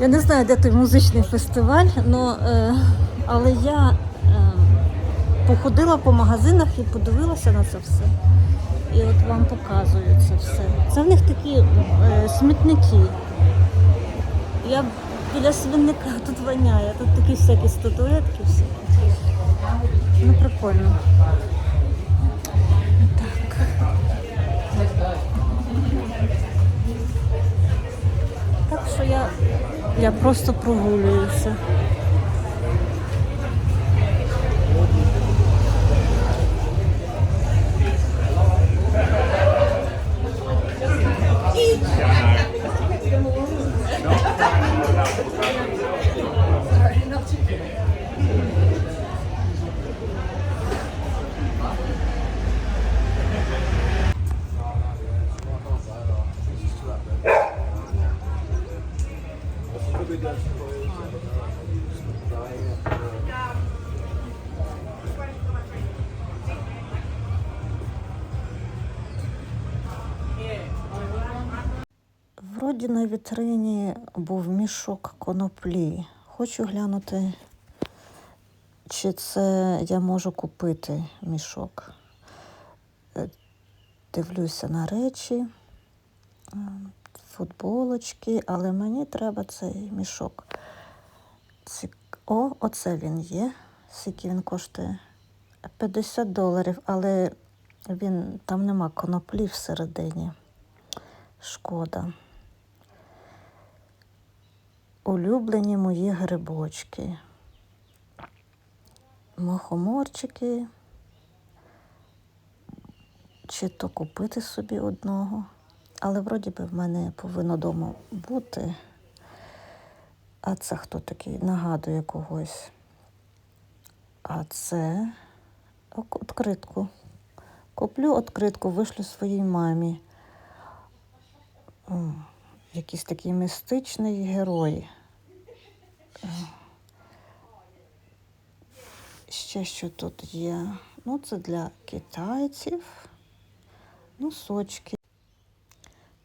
Я не знаю, де той музичний фестиваль, но, е, але я е, походила по магазинах і подивилася на це все. І от вам показую це все. Це в них такі е, смітники. Я біля свинника тут воняє, тут такі всякі статуетки, всі. Ну, прикольно. Так. Так що я, я просто прогулююся. На вітрині був мішок коноплі. Хочу глянути, чи це я можу купити мішок. Е, Дивлюся на речі, е, футболочки, але мені треба цей мішок. Цік- О, оце він є. Скільки він коштує? 50 доларів, але він там нема коноплі всередині. Шкода. Улюблені мої грибочки. Мохоморчики. Чи то купити собі одного. Але вроді би в мене повинно вдома бути. А це хто такий? Нагадує когось. А це відкритку. Куплю відкритку, вишлю своїй мамі. М, Якийсь такий містичний герой. Ще що тут є? Ну, це для китайців. Носочки.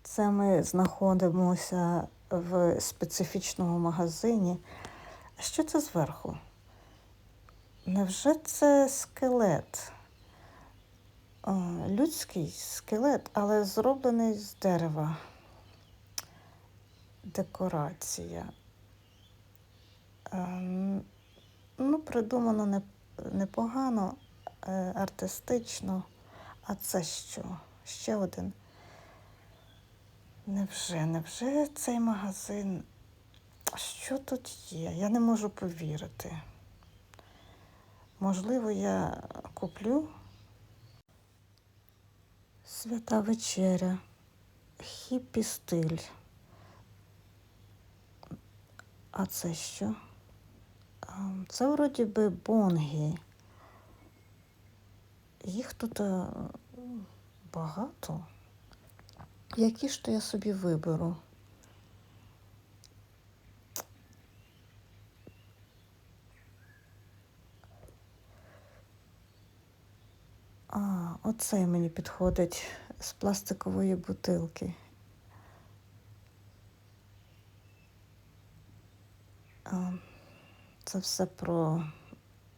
Це ми знаходимося в специфічному магазині. А що це зверху? Невже це скелет? Людський скелет, але зроблений з дерева. Декорація. Ем, Ну, придумано непогано, е, артистично. А це що? Ще один. Невже, невже цей магазин? Що тут є? Я не можу повірити. Можливо, я куплю свята вечеря, хіппі стиль. А це що? А, Це вроді би бонги. Їх тут е, багато. Які ж то я собі виберу? А, оцей мені підходить з пластикової бутилки. А, Це все про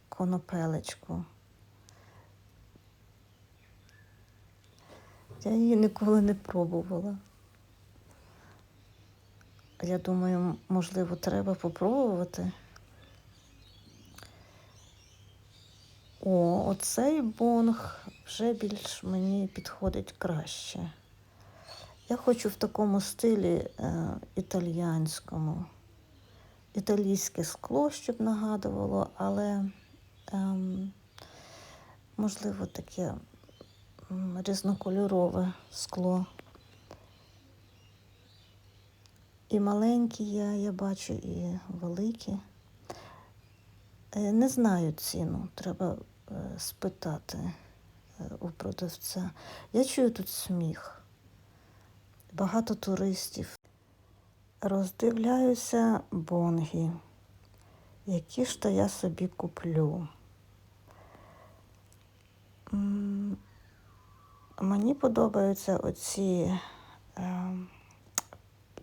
конопелечку. Я її ніколи не пробувала. Я думаю, можливо, треба попробувати. О, оцей бонг вже більш мені підходить краще. Я хочу в такому стилі е, італіянському. Італійське скло, щоб нагадувало, але ем, можливо таке різнокольорове скло. І маленькі я, я бачу, і великі. Е, Не знаю ціну, треба е, спитати е, у продавця. Я чую тут сміх. Багато туристів. Роздивляюся бонги. Які ж то я собі куплю? Мені подобаються оці е,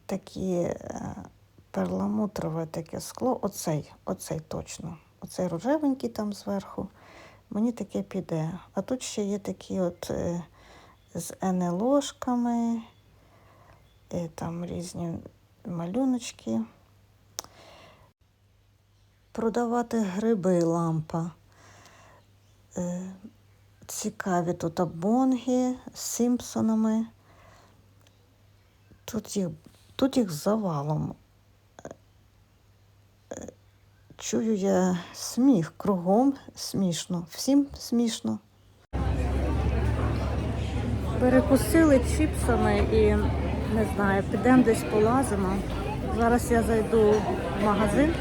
такі е, перламутрове таке скло. Оцей, оцей точно. Оцей рожевенький там зверху. Мені таке піде. А тут ще є такі от е, з НЛОшками, е, там різні малюночки. Продавати гриби лампа. Е, цікаві тут абонги з Сімпсонами. Тут їх, тут їх завалом. Е, Чую я сміх кругом смішно, всім смішно. Перекусили чіпсами і не знаю, підемо десь полазимо. Зараз я зайду в магазин.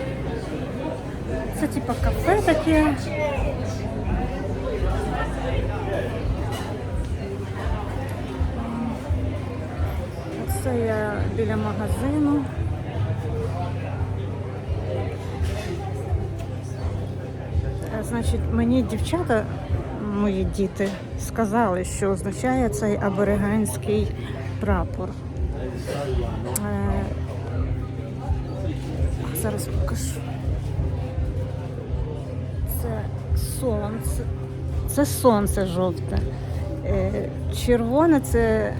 Це типа кафе таке. Це я біля магазину. Е, Значить, мені дівчата, мої діти, сказали, що означає цей абориганський прапор. Е, Зараз покажу. Це сонце. Це сонце жовте. Е, Червоне це. е,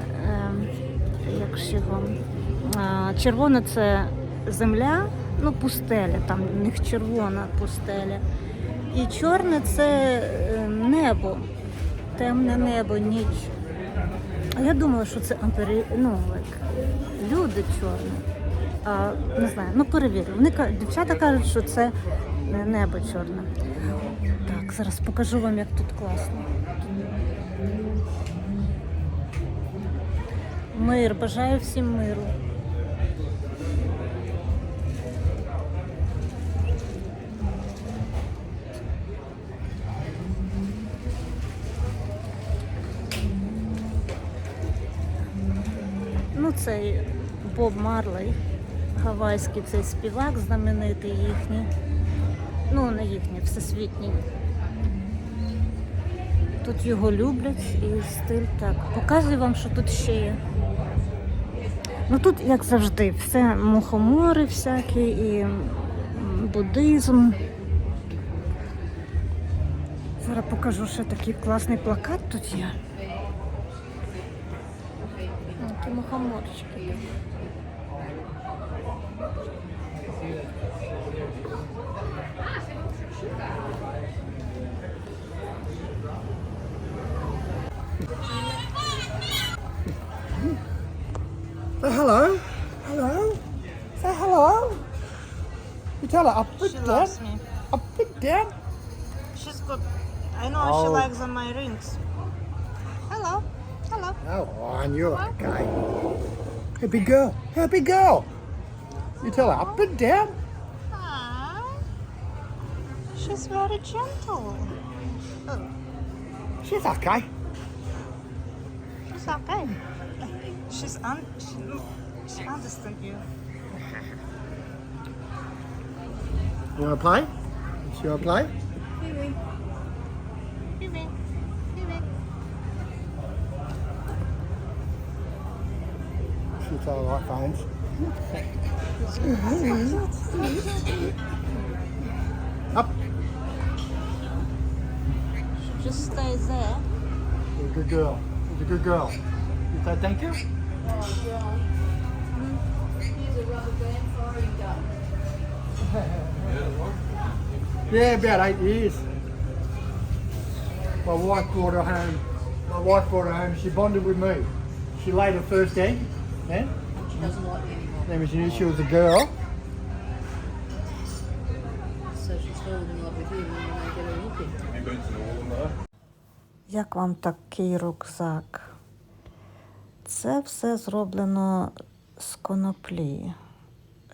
Як ж його? Червоне це земля, ну пустеля, там в них червона пустеля. І чорне це е, небо, темне небо, ніч. А я думала, що це ампері... ну, like, люди чорні. А, не знаю, ну перевірю. Вони дівчата кажуть, що це небо чорне. Так, зараз покажу вам, як тут класно. Мир, бажаю всім миру. Ну, цей Боб Марлей, гавайський цей співак, знаменитий їхній. Ну, не їхній, всесвітній. Тут його люблять і стиль так. Показую вам, що тут ще є. Ну тут, як завжди, все мухомори всякі і буддизм. Зараз покажу, що такий класний плакат тут є. Такі мухоморчики. You tell her up and She down. loves me. Up and down. She's got. I know she Oh. likes on my rings. Hello. Hello. Oh, on you. Okay. Happy girl. Happy girl. You tell her up and down. Aww. She's very gentle. Oh, She's okay. she's okay. She's un. She, she understands you. You want to play? You want to play? Vivi. Vivi. Vivi. She's all right, phones. Up. Just stay there. You're a good girl. You're a good girl. You say thank you? Oh, Yeah, mm-hmm. About eight years. My wife brought her home. My wife brought her home. She bonded with me. She laid her first egg. Then, She doesn't like me anymore. then she knew she was a girl. So she's fallen in love with and then they get her looking. Як вам такий рюкзак? Це все зроблено з коноплі.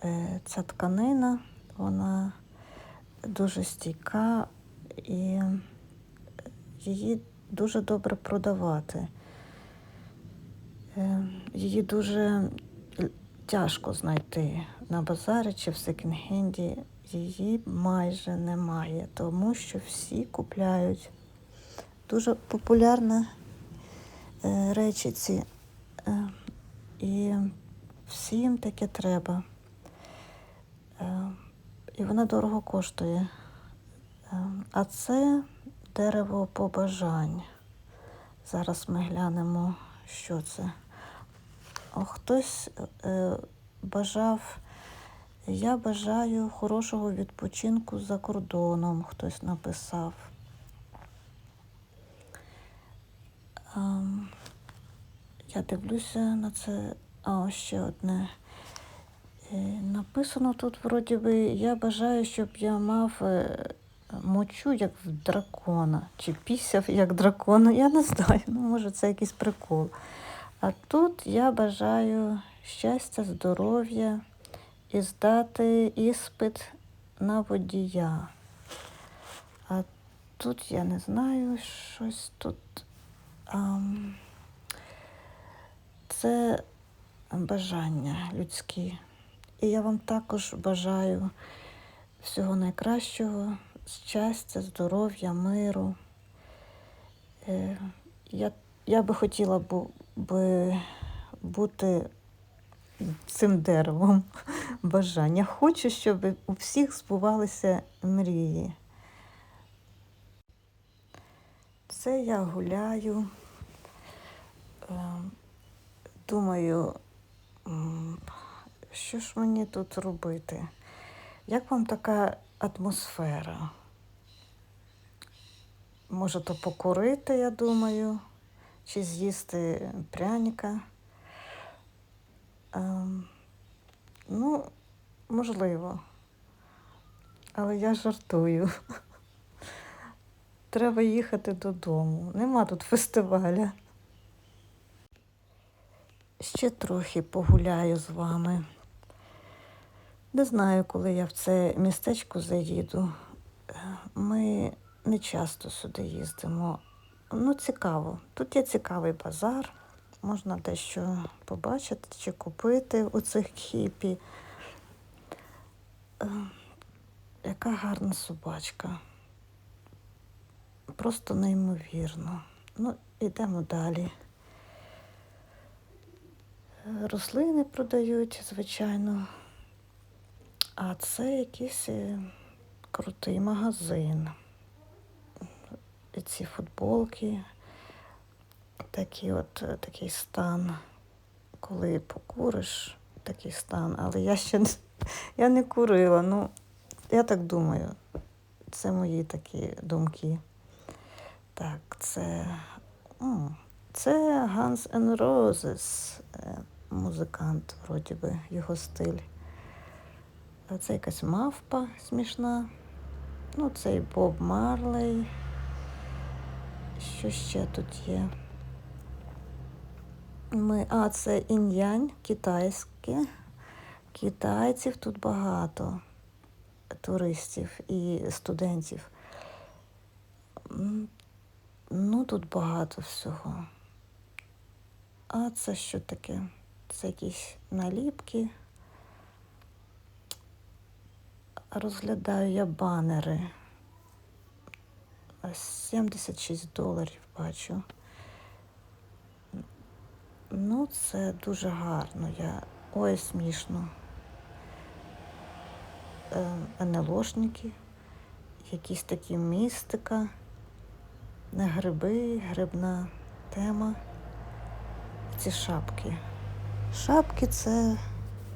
Е, Ця тканина, вона дуже стійка і її дуже добре продавати. Е, Її дуже тяжко знайти на базарі чи в секонд-хенді. Її майже немає, тому що всі купляють дуже популярна е, речі ці. Е, і всім таке треба. І вона дорого коштує. Ем, А це дерево побажань. Зараз ми глянемо, що це. Хтось е, бажав, я бажаю хорошого відпочинку за кордоном, хтось написав. Ем, я дивлюся на це. А ще одне. Е, Написано тут, вроді би, я бажаю, щоб я мав е, мочу, як в дракона, чи пісяв, як дракона. Я не знаю, ну, може, це якийсь прикол. А тут я бажаю щастя, здоров'я і здати іспит на водія. А тут я не знаю, щось тут. Ам, це бажання людські. І я вам також бажаю всього найкращого, щастя, здоров'я, миру. Е, Я, я би хотіла би бути цим деревом бажання. Хочу, щоб у всіх збувалися мрії. Це я гуляю. Ем, Думаю, що ж мені тут робити? Як вам така атмосфера? Може, то покурити, я думаю, чи з'їсти пряника. Ем, ну, можливо. Але я жартую. Треба їхати додому. Нема тут фестиваля. Ще трохи погуляю з вами. Не знаю, коли я в це містечко заїду. Е, Ми не часто сюди їздимо. Ну, цікаво. Тут є цікавий базар. Можна дещо побачити чи купити у цих хіпі. Е, Яка гарна собачка. Просто неймовірно. Ну, йдемо далі. Е, Рослини продають, звичайно. А це якийсь е, крутий магазин. І ці футболки, такі от, е, такий стан, коли покуриш, такий стан. Але я ще не, я не курила. Ну, я так думаю. Це мої такі думки. Так, це. м, Це Guns N' Roses, е, музикант, вроді би, його стиль. А Це якась мавпа смішна. Ну, цей Боб Марлей. Що ще тут є? Ми, а, це інь-янь, китайське. Китайців тут багато, туристів і студентів. Ну, тут багато всього. А це що таке? Це якісь наліпки. Розглядаю я банери. 76 доларів бачу. Ну, це дуже гарно. Я... Ой, смішно. Е, НЛОшники, якісь такі містика, не гриби, грибна тема. Ці шапки. Шапки це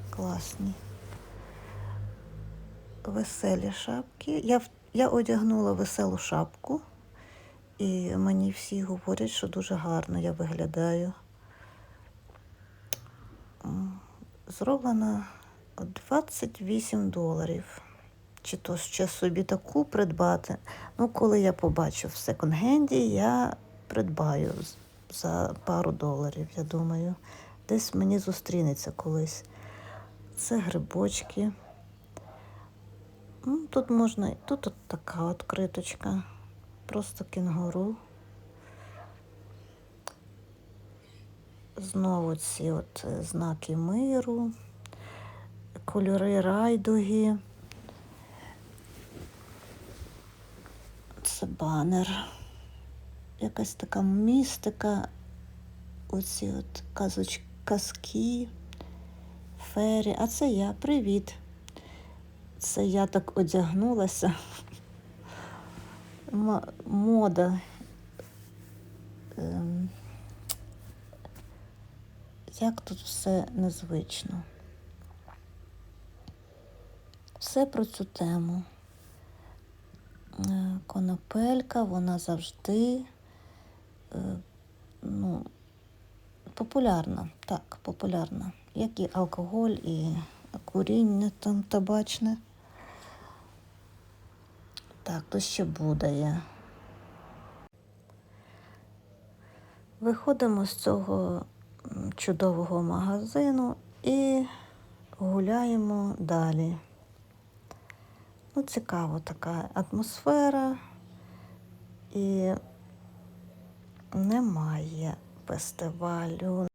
класні. Веселі шапки. Я, я одягнула веселу шапку, і мені всі говорять, що дуже гарно я виглядаю. М, Зроблена 28 доларів. Чи то ще собі таку придбати. Ну, коли я побачу в секонд-генді, я придбаю за пару доларів, я думаю. Десь мені зустрінеться колись. Це грибочки. Ну, Тут можна, тут от така от криточка. Просто кенгуру. Знову ці от е, знаки миру, кольори райдуги. Це банер. Якась така містика. Оці от казоч... казки, фері. А це я. Привіт. Це я так одягнулася. Мода. Ем, Як тут все незвично. Все про цю тему. Е, Конопелька, вона завжди е, ну, популярна, так, популярна. Як і алкоголь, і куріння там табачне. Так, то ще буде. Виходимо з цього чудового магазину і гуляємо далі. Ну, цікава така атмосфера і немає фестивалю.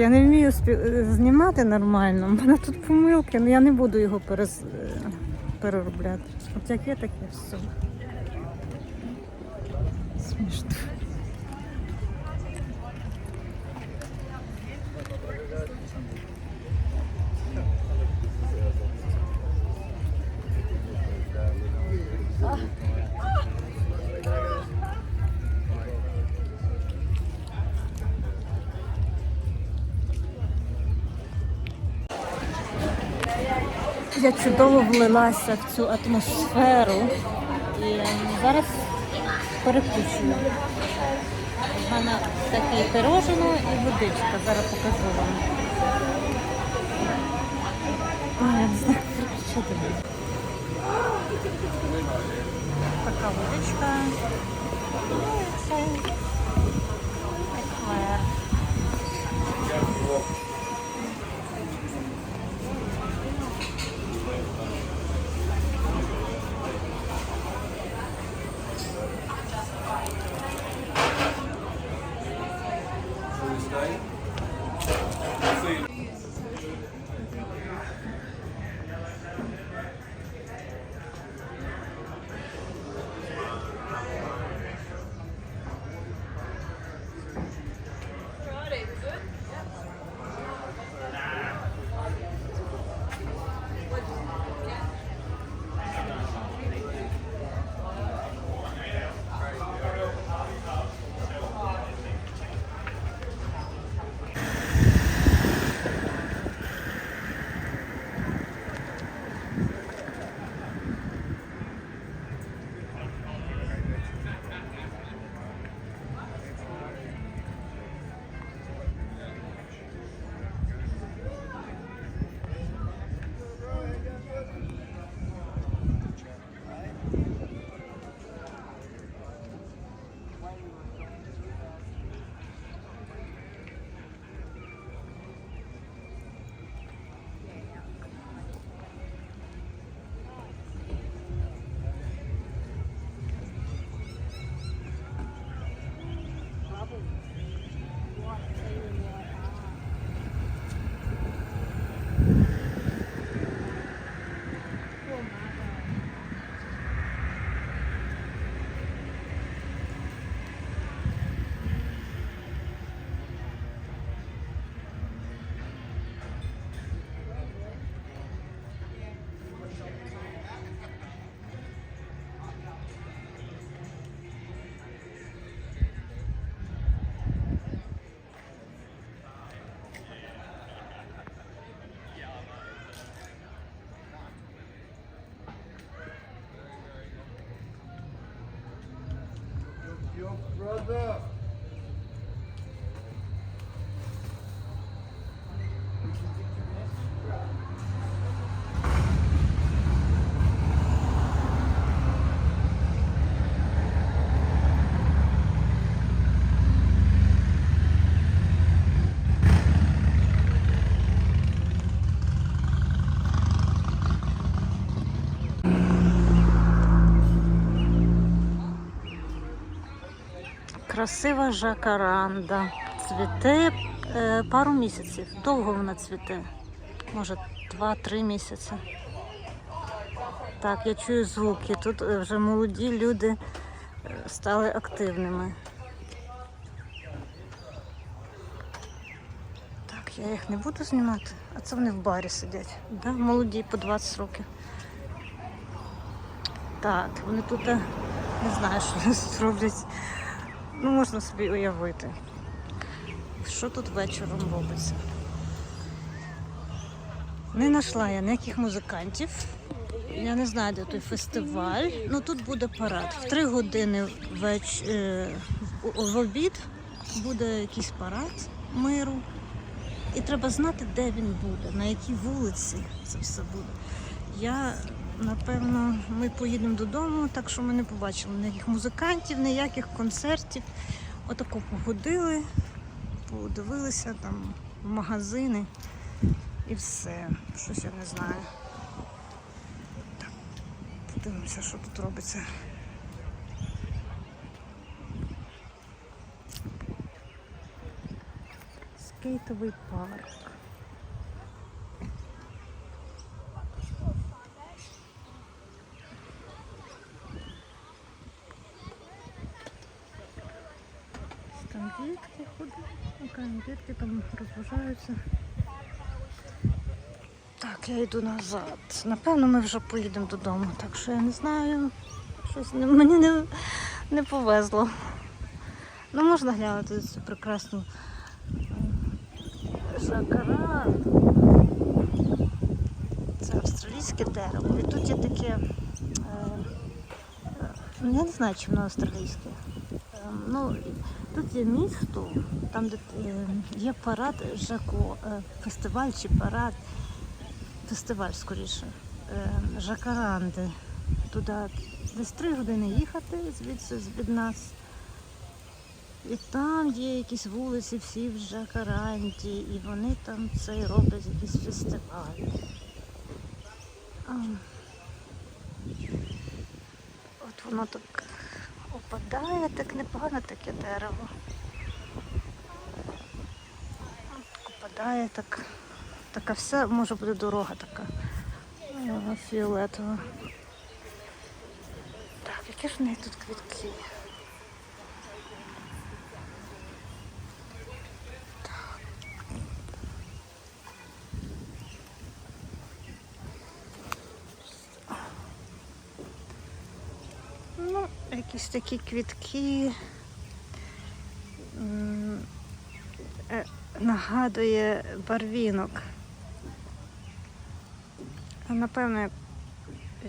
Я не вмію спі- знімати нормально. У мене тут помилки, але я не буду його перез... е, переробляти. От яке таке все. Смішно. Я чудово влилася в цю атмосферу і зараз перекусую. У мене таке пирожено і водичка. Зараз покажу вам. Така водичка. Ну це еклер. Красива жакаранда. Цвіте е, пару місяців. Довго вона цвіте. може 2-3 місяці. Так, я чую звуки. Тут е, вже молоді люди е, стали активними. Так, я їх не буду знімати, а це вони в барі сидять. Да? Молоді по 20 років. Так, вони тут е, не знаю, що вони роблять. Ну, можна собі уявити. Що тут вечором робиться? Не знайшла я ніяких музикантів. Я не знаю, де той фестиваль. Ну тут буде парад. В три години веч... е, в обід буде якийсь парад миру. І треба знати, де він буде, на якій вулиці це все буде. Я, напевно, ми поїдемо додому, так що ми не побачили ніяких музикантів, ніяких концертів. Отако походили, подивилися там магазини і все. Щось я не знаю. Так, подивимося, що тут робиться. Скейтовий парк. Розважаються. Так, я йду назад. Напевно, ми вже поїдемо додому, так що я не знаю. Щось не- мені не, не повезло. Ну, можна глянути цю прекрасну е, жакаранду. Це австралійське дерево. І тут є таке. Е, е, я не знаю, чи воно австралійське. Е, ну, тут є місто, там, де е, є парад Жако, е, фестиваль чи парад фестиваль скоріше. е, Жакаранди. Туди десь три години їхати звідси від нас. І там є якісь вулиці всі в Жакаранді, і вони там це роблять якийсь фестиваль. От воно так опадає, так непогано таке дерево. Випадає так. Така все може буде дорога така. е, Фіолетова. Так, які ж в неї тут квітки? Так. Ну, якісь такі квітки. Е, Нагадує барвінок. А, Напевно,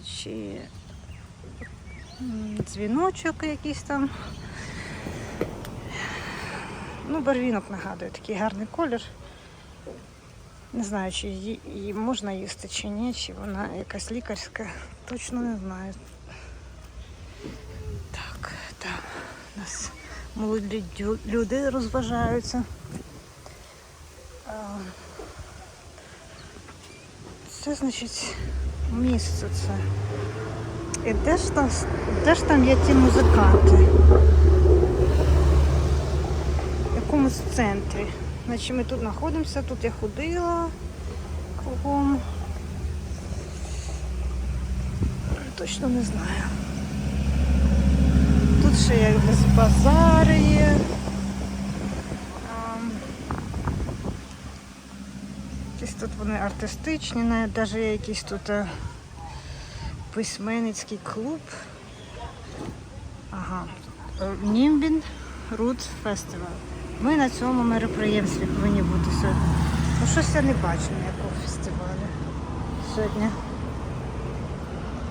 чи дзвіночок якийсь там. Ну, барвінок нагадує, такий гарний колір. Не знаю, чи її можна їсти чи ні, чи вона якась лікарська. Точно не знаю. Так, там у нас молоді люди розважаються. Це значить місце це. І де ж там, де ж там є ті музиканти? В якомусь центрі. Значить ми тут знаходимося, тут я ходила кругом. Точно не знаю. Тут ще якось базари є. Якісь тут вони артистичні, навіть є якийсь тут е, письменницький клуб. Ага. Е, Німбін Рут Фестивал. Ми на цьому мероприємстві повинні бути сьогодні. Ну щось я не бачу ніякого фестивалю сьогодні.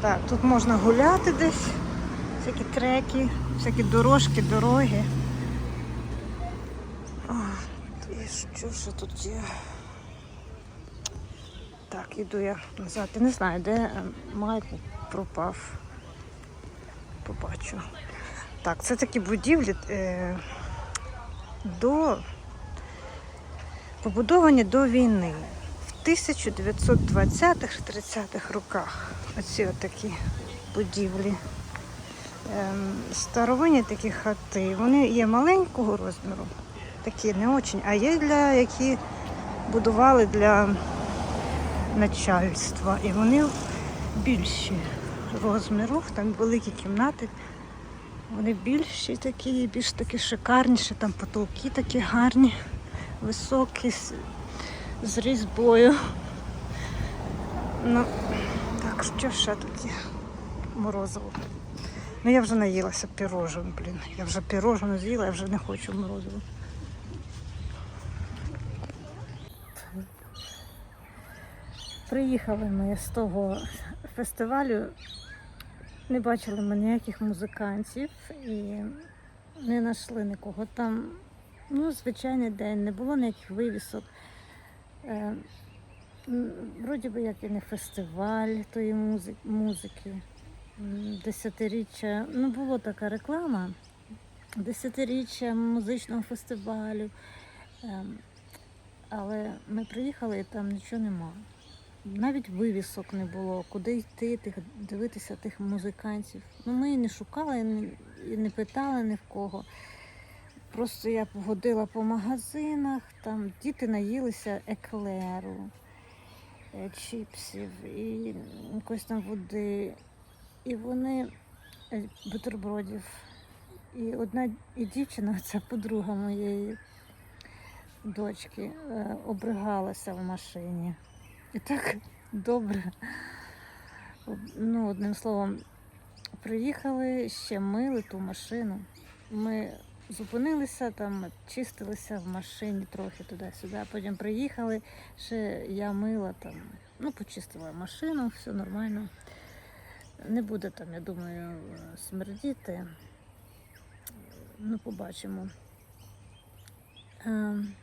Так, тут можна гуляти десь, всякі треки, всякі дорожки, дороги. І що ж тут є? Так, іду я назад. Я не знаю, де е, Майкл пропав. Побачу. Так, це такі будівлі е, до побудовані до війни. В 1920-30-х роках. Оці отакі будівлі. Ем, старовинні такі хати. Вони є маленького розміру, такі не очень, а є для які будували для начальства. І вони більші розміру, там великі кімнати. Вони більші такі, більш такі шикарніші, там потолки такі гарні, високі, з, різьбою. Ну, так, що ще тут є? Морозиво. Ну я вже наїлася пірожен, блін. Я вже пірожен з'їла, я вже не хочу морозиво. Приїхали ми з того фестивалю, не бачили ми ніяких музикантів і не знайшли нікого. Там ну, звичайний день, не було ніяких вивісок. Е, Вроді би як і не фестиваль тої музики, Десятиріччя, ну була така реклама. Десятиріччя музичного фестивалю. Ем, Але ми приїхали і там нічого немає. Навіть вивісок не було, куди йти, тих, дивитися тих музикантів. Ну, ми і не шукали, і не, і не питали ні в кого. Просто я походила по магазинах, там діти наїлися еклеру, е, чіпсів і якоїсь там води. І вони е, бутербродів. І одна і дівчина, ця подруга моєї дочки, е, обригалася в машині. І так добре. Ну, одним словом, приїхали, ще мили ту машину. Ми зупинилися там, чистилися в машині трохи туди-сюди. Потім приїхали, ще я мила там, ну, почистила машину, все нормально. Не буде там, я думаю, смердіти. Ну, побачимо. Ем,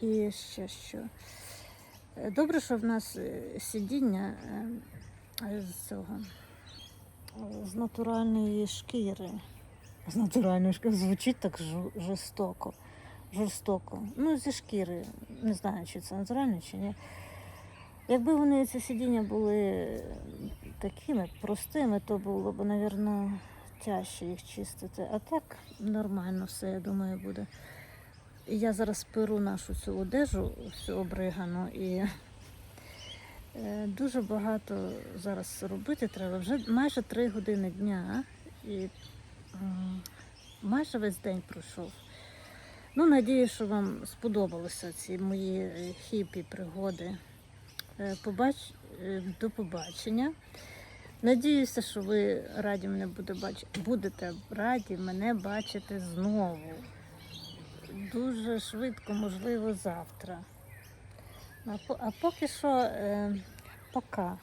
і ще що. Е, Добре, що в нас е, сидіння е, з цього з натуральної шкіри. З натуральної шкіри звучить так жорстоко. Жорстоко. Ну, зі шкіри. Не знаю, чи це натуральне, чи ні. Якби вони ці сидіння були такими простими, то було б, мабуть, тяжче їх чистити. А так нормально все, я думаю, буде. Я зараз перу нашу цю одежу, всю обригану, і е, дуже багато зараз робити треба. Вже майже три години дня, і майже весь день пройшов. Ну, надію, що вам сподобалися ці мої хіпі пригоди. Е, Побач... е, До побачення. Надіюся, що ви раді мене буде бачити. Будете раді мене бачити знову дуже швидко, можливо, завтра. А поки що, е, пока.